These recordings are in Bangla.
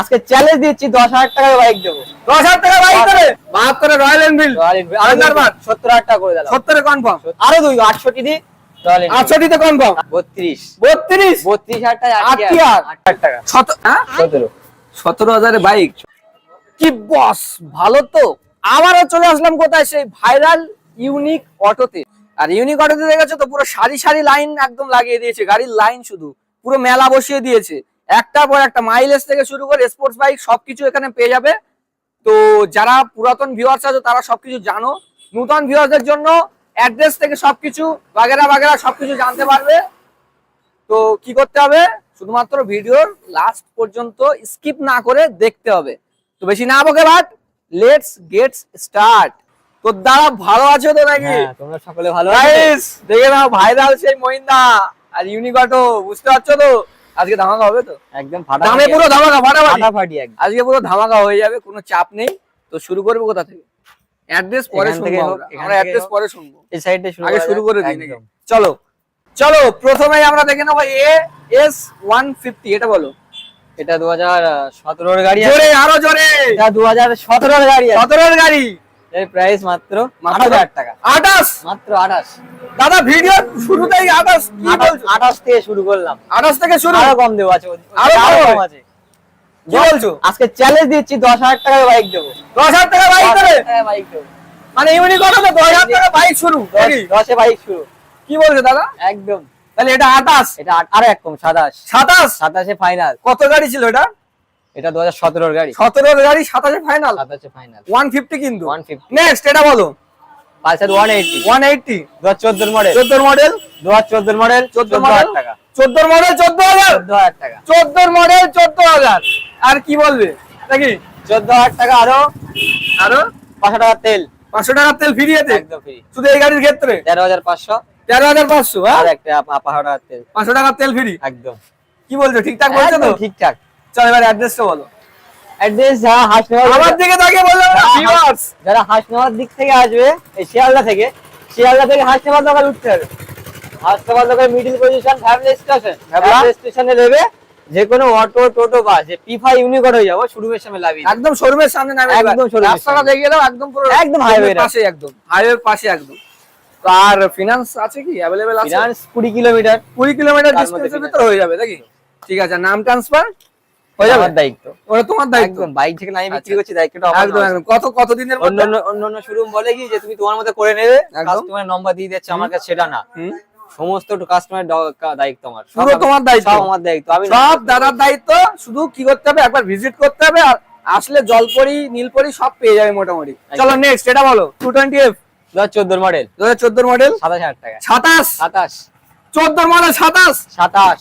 আজকে চ্যালেঞ্জ দিচ্ছি দশ হাজার টাকার বাইক দেবো। দশ হাজার টাকা বাইক বাহাত্তরে রয়্যাল এনফিল্ড সত্তর হাজার টাকা করে দিলাম। সত্তরে কনফার্ম আরও দুই আটষট্টি দি আটষট্টিতে কনফার্ম বত্রিশ। বত্রিশ? বত্রিশ হাজার টাকা আট আট কি আর? আট হাজার টাকা। হ্যাঁ? সতেরো। বাইক কি বস ভালো তো। আবারও চলে আসলাম কোথায়? সেই ভাইরাল ইউনিক অটোতে আর ইউনিক অটোতে দেখেছ তো পুরো সারি সারি লাইন একদম লাগিয়ে দিয়েছে। গাড়ির লাইন শুধু। পুরো মেলা বসিয়ে দিয়েছে। একটার পর একটা মাইলেজ থেকে শুরু করে স্পোর্টস বাইক সবকিছু এখানে পেয়ে যাবে। তো যারা পুরাতন ভিউয়ার্স আছে তারা সবকিছু জানো। নতুন ভিউয়ার্সদের জন্য অ্যাড্রেস থেকে সবকিছু বাগেরা বাগেরা সবকিছু জানতে পারবে। তো কি করতে হবে? শুধুমাত্র ভিডিওর লাস্ট পর্যন্ত স্কিপ না করে দেখতে হবে। তো বেশি না বকে ভাট লেটস গেট স্টার্ট তোর দ্বারা ভালো আছে তো নাকি? হ্যাঁ, তোমরা সকলে ভালো দেখে নাও ভাইরাল সেই মহিন্দা। আর ইউনিক অটো বুঝতে পারছ তো? আজকে ধামাকা হবে তো? একদম ফাটা দামে পুরো ধামাকা ফাটাফাটি। ফাটাফাটি একদম। আজকে পুরো ধামাকা হয়ে যাবে কোনো চাপ নেই। তো শুরু করব কোথা থেকে? অ্যাড্রেস পরে শুনব আমরা। অ্যাড্রেস পরে শুনব। এই সাইডে শুরু আগে শুরু করে দিই চলো চলো প্রথমেই আমরা দেখে নেব এ এস ওয়ান ফিফটি এটা বলো। এটা দু হাজার সতেরোর গাড়ি জোরে আরও জোরে। এটা দু হাজার সতেরোর গাড়ি সতেরোর গাড়ি। এর প্রাইস মাত্র টাকা। আঠাশ? মাত্র আঠাশ। দাদা ভিডিও শুরুতেই কি থেকে শুরু করলাম। আঠাশ থেকে শুরু? আরও কম দেবো আছে আরও কম? আছে। বলছো? আজকে চ্যালেঞ্জ দিচ্ছি দশ হাজার টাকার বাইক দেবো। দশ হাজার টাকা বাইক করে বাইক দেবো। মানে দশ হাজার টাকা বাইক শুরু দশ- নাকি? দশে বাইক শুরু। কি বলছো দাদা? একদম। তাহলে এটা আঠাশ? এটা আট- আরও এক কম সাতাশ। সাতাশ? সাতাশে ফাইনাল কত গাড়ি ছিল এটা? এটা দু হাজার সতেরোর গাড়ি। সতেরোর গাড়ি সাতাশে ফাইনাল সাতাশে ফাইনাল ওয়ান ফিফটি কিন্তু। ওয়ান ফিফটি নেক্সট এটা বলো। Pulsar one eighty one eighty দু হাজার চোদ্দোর মডেল চোদ্দোর মডেল দু হাজার চোদ্দোর মডেল চোদ্দ চোদ্দ মডেল টাকা। চোদ্দোর মডেল চোদ্দ হাজার? চোদ্দ হাজার টাকা। চোদ্দোর মডেল চোদ্দ হাজার। আর কি বলবে? নাকি? চোদ্দ হাজার টাকা আরও। আরও? পাঁচশো টাকা তেল। পাঁচশো টাকার তেল ফিরিয়েতে একদম ফ্রি শুধু এই গাড়ির ক্ষেত্রে? তেরো হাজার পাঁচশো। তেরো হাজার পাঁচশো হ্যাঁ? আর একটা পা- পাঁচশো টাকার তেল। পাঁচশো টাকার তেল ফ্রি একদম। কি বলছো ঠিকঠাক বলছো তো? ঠিকঠাক। চল এবার অ্যাড্রেসটা বলো। অ্যাড্রেস যারা হাঁস নেওয়ার আমার দিকে বলল ভিউয়ার্স যারা হাঁস নেওয়ার দিক থেকে আসবে এই শিয়ালদা থেকে শিয়ালদা থেকে হাঁস নেওয়ার দোকান উঠতে হবে। হাঁস নেওয়ার দোকান middle position family station family স্টেশনে নেবে যে কোনো অটো টোটো বাস যে পি ফাই ইউনিকট হয়ে যাব শুরুমের সামনে লাভি একদম শোরুমের সামনে নামে একদম রাস্তাটা দেখে দাও একদম পুরো একদম showroom পাশে একদম। হাইওয়ের পাশে একদম। আর ফিনান্স আছে কি? অ্যাভেলেবেল আছে? ফিনান্স কুড়ি কিলোমিটার। কুড়ি কিলোমিটার তার মধ্যে ডিস্টেন্সের finance। হয়ে যাবে নাকি? ঠিক আছে নাম ট্রান্সফার হয়ে যাবে? দায়িত্ব। ওটা তোমার দায়িত্ব। বাইক থেকে আমি বিক্রি। করছি দায়িত্বটা একদম একদম। কত কত দিনের মধ্যে? অন্য অন্য অন্য শোরুম বলে কি যে তুমি তোমার মতো করে নেবে কাস্টমার নম্বর দিয়ে দিচ্ছে আমার কাছে সেটা না। সমস্ত কাস্টমার দায়িত্ব আমার। পুরো তোমার দায়িত্ব। আমার দায়িত্ব। আমি সব দাদার দায়িত্ব শুধু কি করতে হবে? একবার ভিজিট করতে হবে আর আসলে জলপরি নীলপরি সব পেয়ে যাবে মোটামুটি। চলো নেক্সট এটা বলো। টু টোয়েন্টি এফ দু হাজার চোদ্দোর মডেল দু হাজার চোদ্দোর মডেল সাতাশ হাজার টাকা। সাতাশ? সাতাশ। চোদ্দোর মডেল সাতাশ? সাতাশ।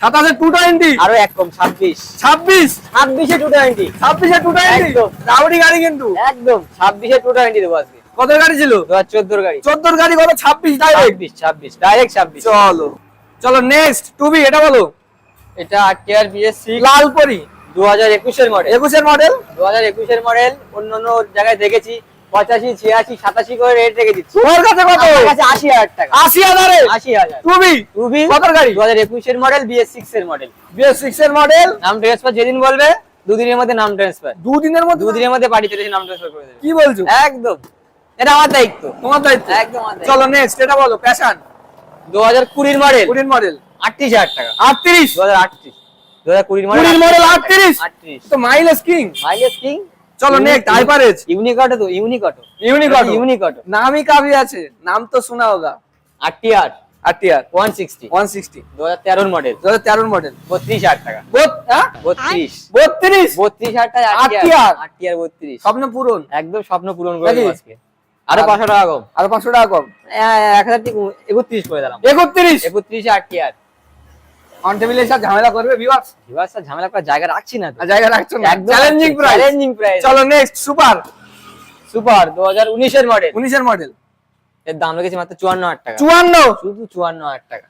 সাতাশে টু টোয়েন্টি আরও এক কম ছাব্বিশ। ছাব্বিশ? ছাব্বিশে টু টোয়েন্টি ছাব্বিশে টু টোয়েন্টি একদম। রাউডি গাড়ি কিন্তু। একদম ছাব্বিশে টু টোয়েন্টি দেবো আজকে। কত গাড়ি ছিল? দু হাজার চোদ্দোর গাড়ি। চোদ্দোর গাড়ি কত? ছাব্বিশ ডাইরেক্ট ছাব্বিশ ডাইরেক্ট ছাব্বিশ। চলো। চলো নেক্সট টুবি এটা বলো। এটা আর বিএস সিক্স লাল পরি দু হাজার একুশের মডেল একুশের মডেল দু হাজার একুশের মডেল অন্য অন্য জায়গায় দেখেছি। পঁচাশি ছিয়াশি সাতাশি করে রেট রেখে দিচ্ছি। তোমার কাছে কত? কাছে আশি হাজার টাকা। আশি হাজারে? আশি হাজার। টুবি টুবি কত গাড়ি? দু হাজার একুশের মডেল বিএস সিক্স এর মডেল বিএস সিক্স এর মডেল নাম ট্রান্সফার যেদিন বলবে দুদিনের মধ্যে নাম ট্রান্সফার দুদিনের মধ্যে? দুদিনের মধ্যে বাড়ি চলে নাম ট্রান্সফার করে দেবে। কি বলছো? একদম। এটা আমার দায়িত্ব। তোমার দায়িত্ব? একদম চলো নেক্সট এটা বলো প্যাশন দু হাজার কুড়ির মডেল কুড়ির মডেল আটত্রিশ হাজার টাকা। আটত্রিশ? দু হাজার আটত্রিশ। দু হাজার কুড়ির মডেল কুড়ির মডেল আটত্রিশ। আটত্রিশ? তো মাইলেজ কিং মাইলেজ কিং চলো next hyper edge unique auto তো unique auto unique auto unique auto নামই কাফি আছে নাম তো শোনা হোগা আরটিআর ওয়ান সিক্সটি দু হাজার তেরোর মডেল দু হাজার তেরোর মডেল বত্রিশ হাজার টাকা। হ্যাঁ? বত্রিশ। বত্রিশ? বত্রিশ হাজার টাকা আটটি আর? আটটি আর বত্রিশ। স্বপ্ন পূরণ। একদম স্বপ্ন পূরণ করে? আজকে। আরও আর- পাঁচশো টাকা কম। আরও পাঁচশো টাকা কম। এ- এক হাজার টি একত্রিশ করে দিলাম। একত্রিশ? একত্রিশে আটটি আর অন টেবিলের সাথে ঝামেলা করবে ভিউয়ার্স এবার ঝামেলা করার জায়গা রাখছি না জায়গা রাখছো না। চ্যালেঞ্জিং প্রাইস চ্যালেঞ্জিং প্রাইস চলো নেক্সট সুপার সুপার দু হাজার উনিশের মডেল উনিশের মডেল এর দাম রেখেছি মাত্র চুয়ান্ন হাজার টাকা। চুয়ান্ন? শুধু চুয়ান্ন হাজার টাকা।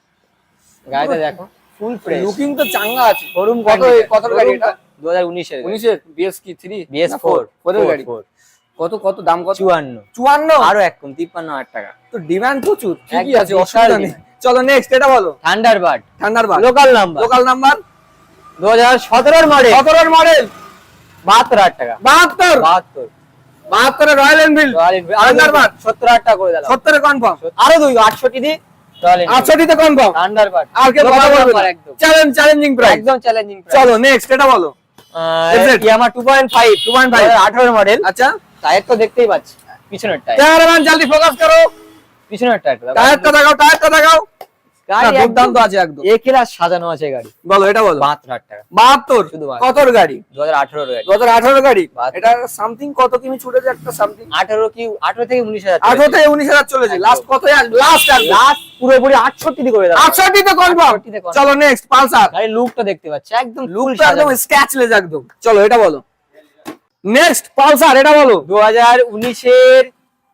গাড়িটা দেখো ফুল ফ্রেশ লুকিং তো চাঙ্গা আছে। শোরুম কত কত গাড়ি এটা? দু হাজার উনিশের। উনিশের? বিএস কি থ্রি বিএস ফোর ফোরের গাড়ি। কত কত দাম কত? চুয়ান্ন। চুয়ান্ন? আরও এক কম তিপ্পান্ন হাজার টাকা। তো ডিমান্ড প্রচুর ঠিকই আছে অসুবিধা নেই। চলো নেক্সট এটা বলো। থান্ডার বার্ড ঠান্ডার বার লোকাল নাম্বার লোকাল নাম্বার দু হাজার সতেরোর মডেল সতেরোর মডেল বাহাত্তর হাজার টাকা। বাহাত্তর? বাহাত্তর। বাহাত্তরের রয়্যাল এনফিল্ড থান্ডার বার্ড সত্তর হাজার টাকা করে দিলাম। সত্তরে কনফার্ম আরও দুই আটষট্টি দি আটষট্টিতে কনফার্ম আর কে কথা বলবে চ্যালেঞ্জ চ্যালেঞ্জিং প্রাইস একদম চ্যালেঞ্জিং চলো নেক্সট এটা বলো। Yamaha two point five two point five আঠারো মডেল আচ্ছা। টায়ার তো দেখতেই পাচ্ছি। পিছনের টায়ার ক্যামেরাম্যান জলদি ফোকাস করো। পিছনের টায়ার টায়ারটা দেখাও টায়ারটা দেখাও। গাড়ি একদম দুর্দান্ত আছে একদম। এ ক্লাস সাজানো আছে গাড়ি। বলো এটা বলো। বাহাত্তর হাজার টাকা। বাহাত্তর? শুধু বাহাত্তর। কতর গাড়ি? দু হাজার আঠারোর গাড়ি। দু হাজার আঠারো গাড়ি? এটা সামথিং কত কিমি ছুটেছে একটা সামথিং আঠারো কি আঠারো থেকে উনিশ হাজার আঠারো থেকে উনিশ হাজার চলেছে। একদম। লাস্ট কত? লাস্ট লাস্ট পুরোপুরি আটষট্টি দি করে তো কনফার্ম 68 তে confirm। চলো নেক্সট পালসার। গাড়ির লুকটা দেখতে পাচ্ছি। একদম লুকটা একদম স্ক্যাচলেস একদম। চলো এটা বলো। নেক্সট পালসার এটা বলো। দু হাজার উনিশের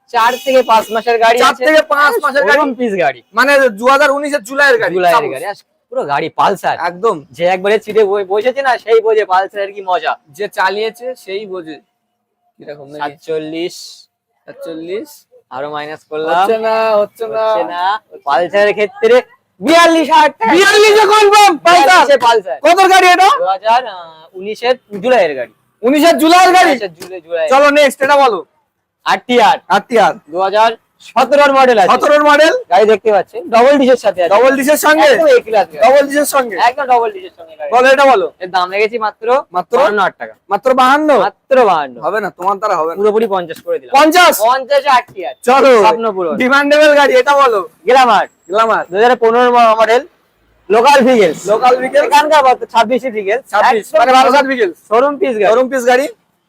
চার থেকে পাঁচ মাসের গাড়ি চার থেকে পাঁচ মাসের গাড়ি। পিস গাড়ি। মানে দু হাজার উনিশের জুলাইয়ের গাড়ি। জুলাইয়ের Suppose। গাড়ি। পুরো গাড়ি পালসার। একদম। যে একবারে বই- বসেছে না সেই বোঝে পালসারের কি মজা। যে চালিয়েছে সেই বোঝে। কীরকম নাকি? সাতচল্লিশ। সাতচল্লিশ? আরও মাইনাস করলাম। হচ্ছে না হচ্ছে না। হচ্ছে না। পালসারের ক্ষেত্রে বিয়াল্লিশ হাজার টাকা। বিয়াল্লিশে কনফার্ম পালসার। পালসার। কত গাড়ি এটা? দু হাজার উনিশের জুলাইয়ের গাড়ি। উনিশের জুলাইয়ের গাড়ি। উনিশের জুলাই জুলাই। চলো নেক্সট এটা বলো। আটটি আট দু হাজার সতেরোর মডেল আছে। সতেরোর মডেল গাড়ি দেখতে পাচ্ছেন ডবল সাথে ডবল সঙ্গে। ডবল সঙ্গে? একদম ডবল সঙ্গে বলো এটা বলো। এর দাম লেগেছে মাত্র মাত্র? বাহান্ন টাকা। মাত্র বাহান্ন? মাত্র বাহান্ন। হবে না তোমার দ্বারা হবে পুরোপুরি পঞ্চাশ করে দিলাম। পঞ্চাশ? পঞ্চাশে আটটি আর চলো। স্বপ্ন পূরণ। ডিমান্ডেবল গাড়ি এটা বলো। গ্লামার। দু হাজার পনেরো model local vehicles local vehicle এখানকার ছাব্বিশে ভিগেল ছাব্বিশ মানে বারোসাত ভিকেল শোরুম পিস গাড়ি। শোরুম পিস গাড়ি?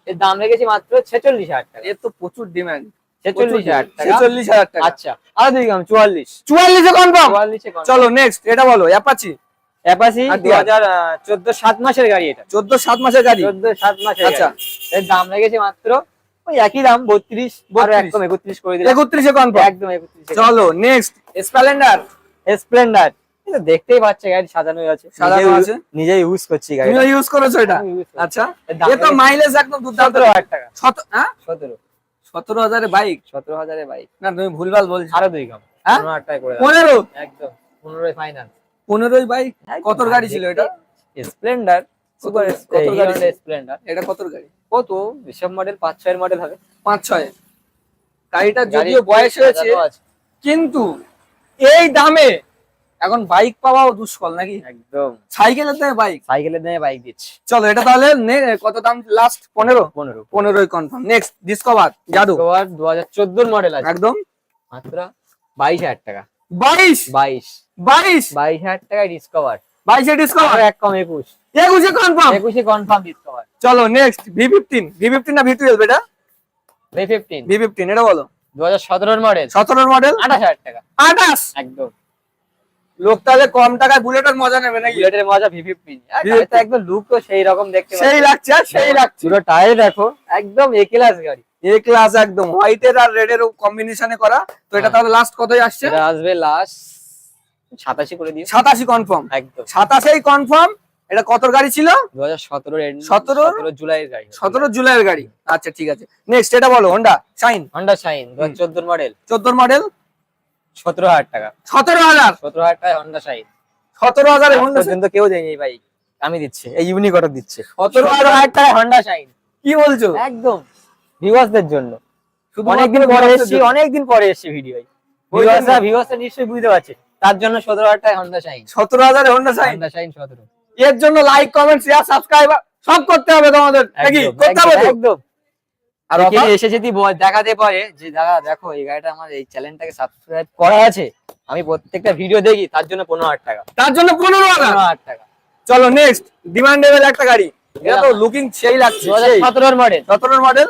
এর দাম লেগেছে মাত্র ছেচল্লিশ হাজার টাকা। এর তো প্রচুর ডিমান্ড ছেচল্লিশ হাজার টাকা। ছেচল্লিশ হাজার টাকা। আচ্ছা আর দুই গ্রাম চুয়াল্লিশ। চুয়াল্লিশে কনফার্ম চুয়াল্লিশে চলো নেক্সট এটা বলো অ্যাপাচি অ্যাপাসি আর দু হাজার চোদ্দ সাত মাসের গাড়ি এটা। চোদ্দ সাত মাসের গাড়ি? চোদ্দ সাত মাসের আচ্ছা। এর দাম লেগেছে মাত্র ওই একই দাম বত্রিশ আরও 32 একদম একত্রিশ করে দিলাম। একত্রিশে কনফার্ম একদম একত্রিশ চলো নেক্সট স্প্লেন্ডার স্প্লেন্ডার দেখতেই পাচ্ছে গাড়ি সাজানো আছে। সাজানো আছে। নিজেই ইউজ করছি গাড়ি তুমিও ইউজ করেছ এটা। আচ্ছা। এর এ তো মাইলেজ একদম দুর্দান্ত। টাকা। শত হ্যাঁ সতেরো। সতেরো হাজারে বাইক সতেরো হাজারের বাইক না তুমি ভুলভাল বলছো। আরও দুই হ্যাঁ? টাকা করে দাও। পনেরো? একদম। পনেরোই ফাইনাল পনেরোই বাইক কতর গাড়ি ছিল এটা? স্প্লেন্ডার সুপার কত গাড়ি? স্প্লেন্ডার এটা কতর গাড়ি? কত? এসব মডেল পাঁচ ছয়ের মডেল হবে। পাঁচ ছয়। গাড়িটা যদিও বয়স হয়েছে কিন্তু এই দামে এখন বাইক পাওয়াও দুষ্কল নাকি? একদম। সাইকেলের দামে বাইক সাইকেলের দামে বাইক দিচ্ছি। চলো এটা তাহলে কত দাম? লাস্ট পনেরো? পনেরো। পনেরোই কনফার্ম নেক্সট ডিসকভার জাদু দু হাজার চোদ্দোর মডেল আছে। একদম। মাত্র বাইশ হাজার টাকা। বাইশ? বাইশ। বাইশ? বাইশ হাজার টাকায় ডিসকভার বাইশে ডিসকভার এক কম একুশ। একুশে কনফার্ম একুশে কনফার্ম ডিসকভার চলো next V fifteen V fifteen না ভি টুয়েলভ এটা ভি ফিফটিন ভি ফিফটিন এটা বলো। দু হাজার সতেরোর মডেল সতেরোর মডেল আঠাশ হাজার টাকা। আঠাশ? একদম। লোক তাহলে কম টাকায় বুলেটের মজা নেবে নাকি? বুলেটের মজা ভি ফিফটিন একদম লুক তো সেই রকম দেখতে সেই লাগছে আর সেই লাগছে। পুরো টায়ার দেখো। একদম এ ক্লাস গাড়ি। এ ক্লাস একদম। হোয়াইটের আর রেড এর কম্বিনেশনে করা। তো এটা হ্যাঁ। তাহলে লাস্ট কতই আসছে? আসবে লাস্ট সাতাশি করে সাতাশি কনফার্ম একদম। সাতাশেই কনফার্ম এটা কতর গাড়ি ছিল? দু হাজার সতেরো সতেরো? সতেরো জুলাইয়ের গাড়ি। সতেরো জুলাইয়ের গাড়ি। আচ্ছা ঠিক আছে। নেক্সট এটা বলো হোন্ডা শাইন হন্ডা শাইন দু চোদ্দোর মডেল চোদ্দোর মডেল সতেরো হাজার টাকা। সতেরো হাজার? সতেরো হাজার টাকায় হন্ডা শাইন সতেরো হাজার হোন্ডা পর্যন্ত কেউ দেয়নি এই বাইক আমি দিচ্ছি এই ইউনিক অর্ডার দিচ্ছে। সতেরো হাজার টাকায় হন্ডা শাইন কি বলছো? একদম। ভিউয়ার্সদের জন্য। শুধুমাত্র অনেকদিন পরে এসেছি অনেকদিন পরে এসেছি ভিডিও ভিউয়ার্সরা ভিউয়ার্সরা নিশ্চয়ই বুঝতে পারছে। তার জন্য সতেরো হাজার টাকায় হন্ডা শাইন সতেরো হাজার হোন্ডা শাইন হন্ডা শাইন সতেরো। এর জন্য লাইক কমেন্ট শেয়ার সাবস্ক্রাইব সব করতে হবে তোমাদের। নাকি? করতে হবে একদম। আর এখানে এসে যদি দেখাতে পারে যে দাদা দেখো এই গাড়িটা আমার এই চ্যানেলটাকে সাবস্ক্রাইব করা আছে। আমি প্রত্যেকটা ভিডিও দেখি তার জন্য পনেরো হাজার টাকা। তার জন্য পনেরো হাজার? টাকা। চলো নেক্সট ডিমান্ডেবল একটা গাড়ি। এটা তো লুকিং সেই লাগছে সতেরোর মডেল সতেরোর মডেল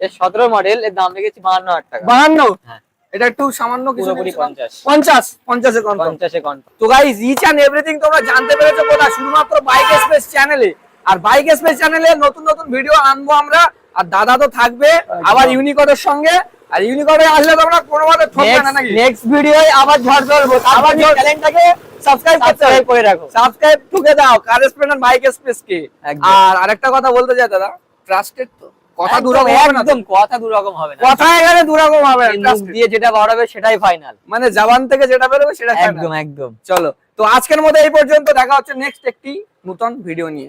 এর সতেরো মডেল এর দাম লেগেছে বাহান্ন হাজার টাকা। বাহান্ন? হ্যাঁ। এটা একটু সামান্য কিছু। পঞ্চাশ। পঞ্চাশ পঞ্চাশে পঞ্চাশে তো গাইজ ইচ অ্যান্ড এভরিথিং তোমরা জানতে পেরেছ কোথায়? শুধুমাত্র বাইক স্পেস চ্যানেলে আর বাইক স্পেস চ্যানেলে নতুন নতুন ভিডিও আনব আমরা। আর দাদা তো থাকবে আবার ইউনিকোডের সঙ্গে। আর ইউনিকোডে আসলে তোমরা কোনোভাবে ঠকবে না নাকি? নেক্সট ভিডিও আবার ঝড় ধরবো আবার চ্যানেলটাকে সাবস্ক্রাইব করে রাখো। সাবস্ক্রাইব ঠুকে দাও। কার বাইক স্পেস কে। আর আরেকটা কথা বলতে চাই দাদা ট্রাস্টেড তো? কথা দুরকম হবে না একদম কথা দুরকম হবে না। কথা এখানে দুরকম হবে না। দিয়ে যেটা বার হবে সেটাই ফাইনাল মানে জবান থেকে যেটা বেরোবে সেটা। একদম একদম। চলো। তো আজকের মধ্যে এই পর্যন্ত। দেখা হচ্ছে নেক্সট একটি নতুন ভিডিও নিয়ে।